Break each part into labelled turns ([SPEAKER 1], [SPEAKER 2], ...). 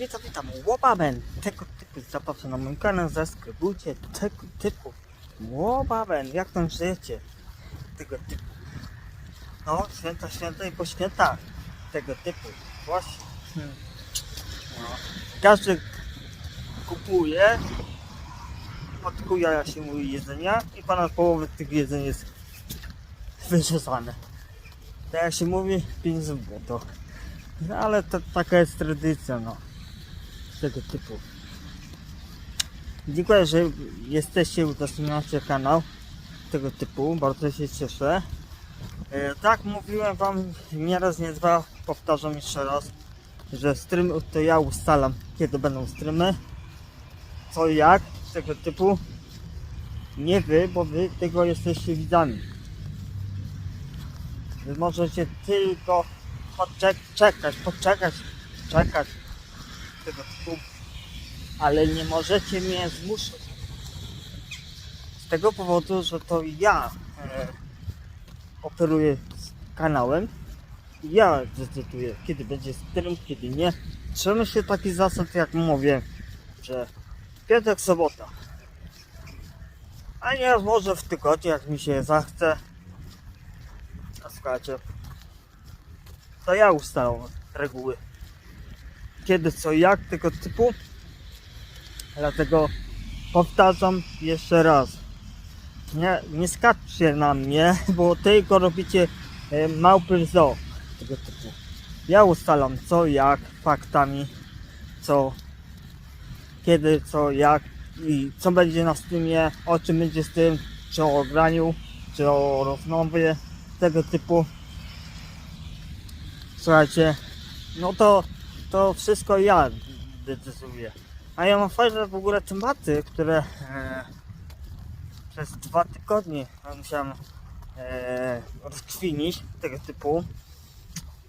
[SPEAKER 1] Witam, witam, łobaben, tego typu zapraszam na mój kanał, zaskrybujcie. Tego typu, łobaben, jak tam żyjecie, tego typu, no, święta, święta i po świętach, tego typu, właśnie, Hmm. no. każdy kupuje, od kuja się mówi jedzenia i ponad połowę tych jedzeń jest wyrzucane, tak jak się mówi, pieniądze w błoto. No ale to taka jest tradycja, no. Tego typu. Dziękuję, że jesteście, udostępniacie kanał tego typu. Bardzo się cieszę. E, tak, mówiłem wam nieraz, nie dwa, powtarzam jeszcze raz, że streamy to ja ustalam, kiedy będą streamy. Co i jak, tego typu. Nie wy, bo wy tego jesteście widzami. Wy możecie tylko poczek- czekać, poczekać, czekać tego typu, ale nie możecie mnie zmuszać. Z tego powodu, że to ja e, operuję kanałem, ja decyduję, kiedy będzie stream, kiedy nie. Trzymamy się taki zasad, jak mówię, że piątek, sobota. A nie może w tygodniu, jak mi się zachce. A słuchajcie, to ja ustalam reguły. Kiedy, co, jak tego typu. Dlatego powtarzam jeszcze raz. Nie, nie skaczcie na mnie, bo tylko robicie e, małpy tego typu. Ja ustalam co, jak, faktami, co, kiedy, co, jak i co będzie na streamie, o czym będzie z tym, czy o graniu, czy o rozmowie, tego typu. Słuchajcie, no to, to wszystko ja decyduję. A ja mam fajne w ogóle tematy, które e, przez dwa tygodnie musiałem e, rozkwinić tego typu,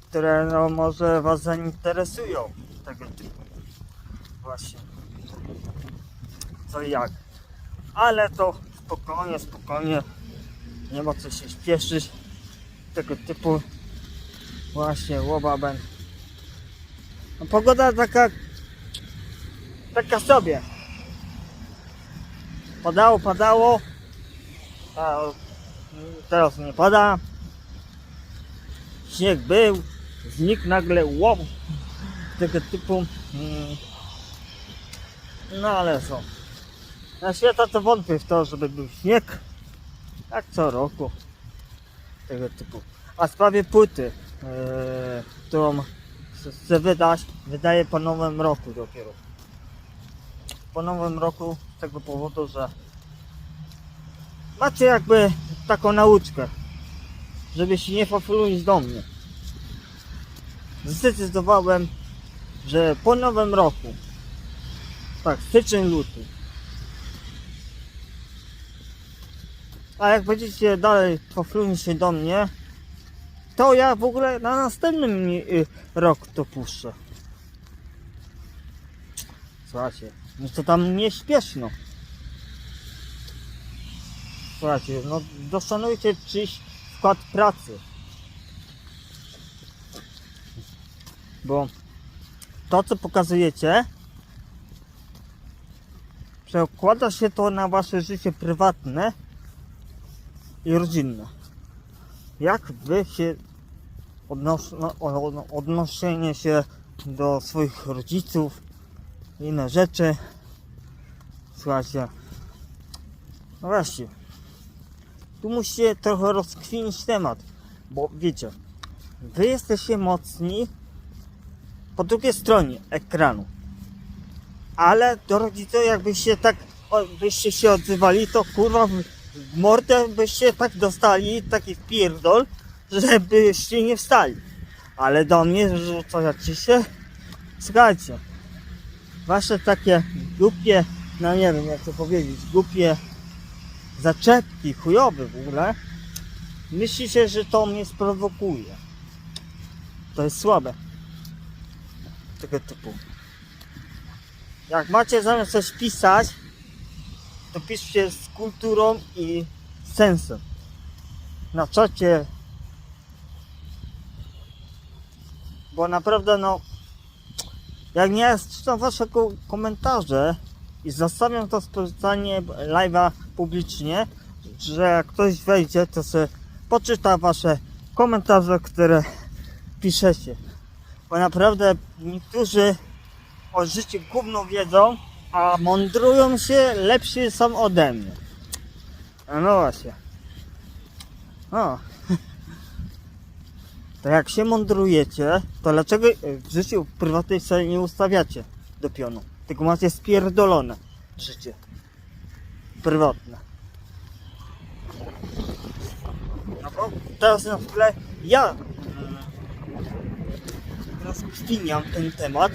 [SPEAKER 1] które no może Was zainteresują tego typu. Właśnie. Co i jak. Ale to spokojnie, spokojnie. Nie ma co się śpieszyć. Tego typu Właśnie, łobaben. No, pogoda taka... Taka sobie. Padało, padało. A teraz nie pada. Śnieg był. Znikł nagle wow. Tego typu. mm. No ale co. Na świata to wątpię w to, żeby był śnieg. Tak co roku. Tego typu. A w sprawie płyty, e, którą chcę wydać, wydaję po nowym roku dopiero. Po nowym roku z tego powodu, że macie jakby taką nauczkę, żeby się nie pofluić do mnie. Zdecydowałem, że po nowym roku, tak, styczeń, luty, a jak będziecie dalej pofluić się do mnie, to ja w ogóle na następny y, rok to puszczę. Słuchajcie, no to tam nie śpieszno. Słuchajcie, no doszanujcie czyjś wkład pracy. Bo to co pokazujecie przekłada się to na wasze życie prywatne i rodzinne jak wy się odnos no, o- odnoszenie się do swoich rodziców, inne rzeczy. Słuchajcie, no właśnie, tu musicie trochę rozkwinić temat, bo wiecie, wy jesteście mocni po drugiej stronie ekranu, ale do rodziców jakbyście tak, byście się odzywali, to kurwa mordę byście tak dostali taki pierdol, żebyście nie wstali. Ale do mnie rzucacie się. Słuchajcie, wasze takie głupie, no nie wiem jak to powiedzieć, głupie zaczepki chujowe w ogóle, myślicie, że to mnie sprowokuje. To jest słabe. Tego typu. Jak macie zamiast coś pisać, to piszcie z kulturą i sensem. Na czacie. Bo naprawdę no jak nie czytam wasze ko- komentarze i zostawiam to sprawdzanie live'a publicznie, że jak ktoś wejdzie, to sobie poczyta wasze komentarze, które piszecie. Bo naprawdę niektórzy o życiu gówno wiedzą, a mądrują się, lepsi są ode mnie. No właśnie. O. To jak się mądrujecie, to dlaczego w życiu prywatnej sobie nie ustawiacie do pionu? Tylko macie spierdolone życie. Prywatne. No bo teraz na chwilę ja mm, rozkwiniam ten temat.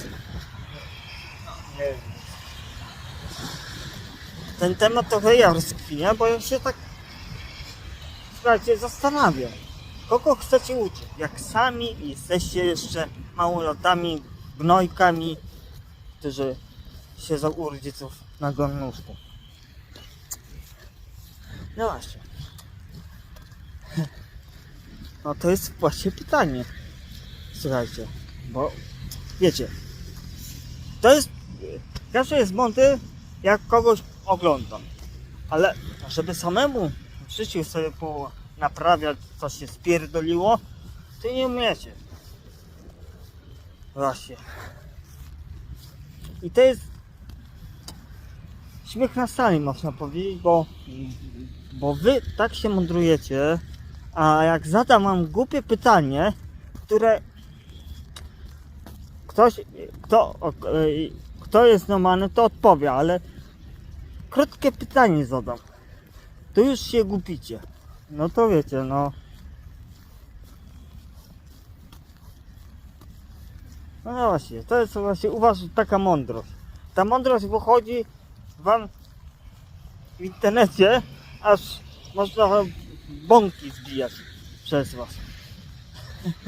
[SPEAKER 1] Ten temat trochę ja rozkwiniam, bo ja się tak słuchajcie, zastanawiam. Kogo chcecie uczyć? Jak sami jesteście jeszcze małolatami, gnojkami, którzy siedzą u rodziców na gornówku. No właśnie. No to jest właśnie pytanie. Słuchajcie, bo wiecie, to jest, każdy jest mądry, jak kogoś oglądam. Ale żeby samemu w życiu sobie po naprawiać, co się spierdoliło, to nie umiecie. Właśnie. I to jest śmiech na sali, można powiedzieć, bo, bo wy tak się mądrujecie, a jak zadam wam głupie pytanie, które ktoś, kto, kto jest normalny, to odpowie, ale krótkie pytanie zadam. To już się głupicie. No to wiecie, no. No właśnie, to jest właśnie u was taka mądrość. Ta mądrość wychodzi wam w internecie, aż można bąki zbijać przez was.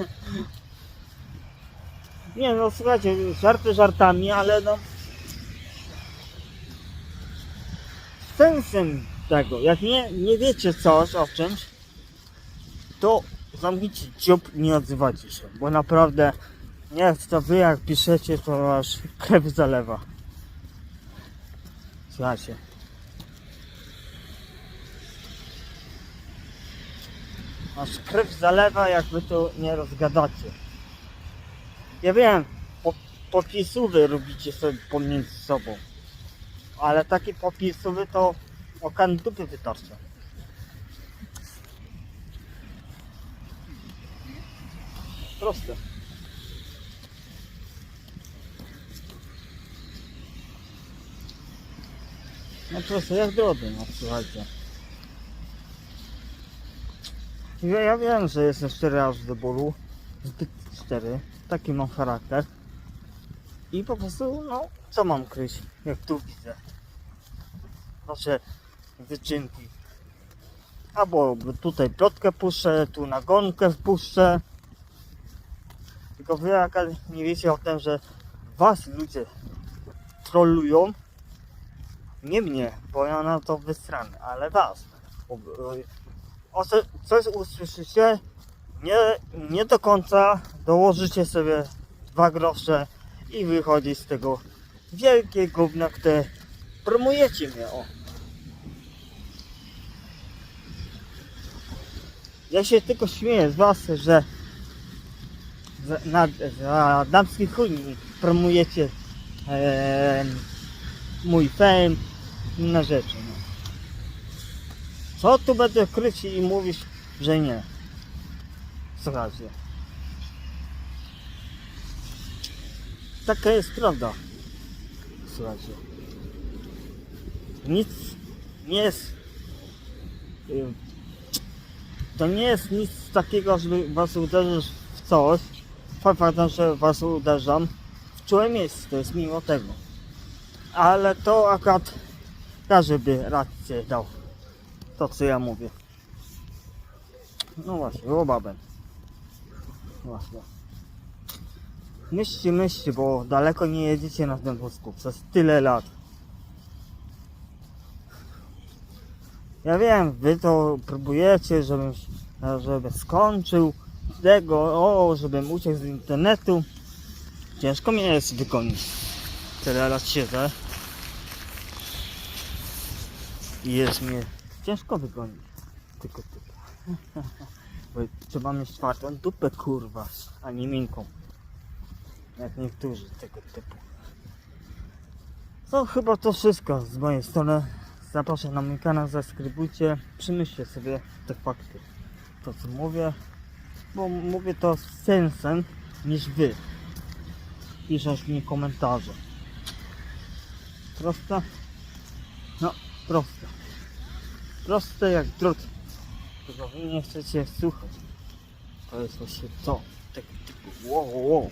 [SPEAKER 1] Nie no słuchajcie, żarty żartami, ale no sensem tego, jak nie, nie wiecie coś o czymś, to zamknijcie dziób nie odzywajcie się, bo naprawdę nie to wy jak piszecie, to aż krew zalewa. Słuchajcie. Aż krew zalewa, jak wy to nie rozgadacie. Ja wiem, po, popisówy robicie sobie pomiędzy sobą. Ale takie popisówy to okan dupy wytarcza. Proste. No proste jak drody, no słuchajcie. Ja, ja wiem, że jestem 4 razy do bólu. Zbyt 4. Taki mam charakter. I po prostu, no, co mam kryć, jak tu widzę. Nasze wyczynki. Albo tutaj plotkę puszczę, tu nagonkę wpuszczę. Tylko wy jak nie wiecie o tym, że was ludzie trollują. Nie mnie, bo ja na to wystranę, ale was. O co, coś usłyszycie, nie, nie do końca dołożycie sobie dwa grosze i wychodzi z tego wielkie gówno, które promujecie mnie, o. Ja się tylko śmieję z was, że za- na, za damski chuj promujecie em, mój fame, inne rzeczy. No. Co tu będę kryć i mówić, że nie? Słuchajcie. Taka jest prawda. Słuchajcie. Nic nie jest. To nie jest nic takiego, żeby was uderzyć w coś. Fakt, że was uderzam w czułe miejsce, to jest mimo tego. Ale to akurat każdy by rację dał. To co ja mówię. No właśnie, łobabem. Właśnie. Myślcie, myślcie, bo daleko nie jedziecie na tym wózku przez tyle lat. Ja wiem, wy to próbujecie, żebym, żebym skończył tego, o, żebym uciekł z internetu. Ciężko mnie jest wygonić. Tyle lat siedzę. I jest mnie ciężko wygonić. Tylko typu. Bo trzeba mieć twardą dupę kurwa, a nie miękką. Jak niektórzy tego typu. No chyba to wszystko z mojej strony. Zapraszam na mój kanał, zaskrybujcie. Przemyślcie sobie te fakty. To co mówię. Bo mówię to z sensem niż wy. Piszesz mi komentarze. Proste? No, proste. Proste jak drut. Tylko wy nie chcecie słuchać. To jest właśnie to. Tego typu wow, wow.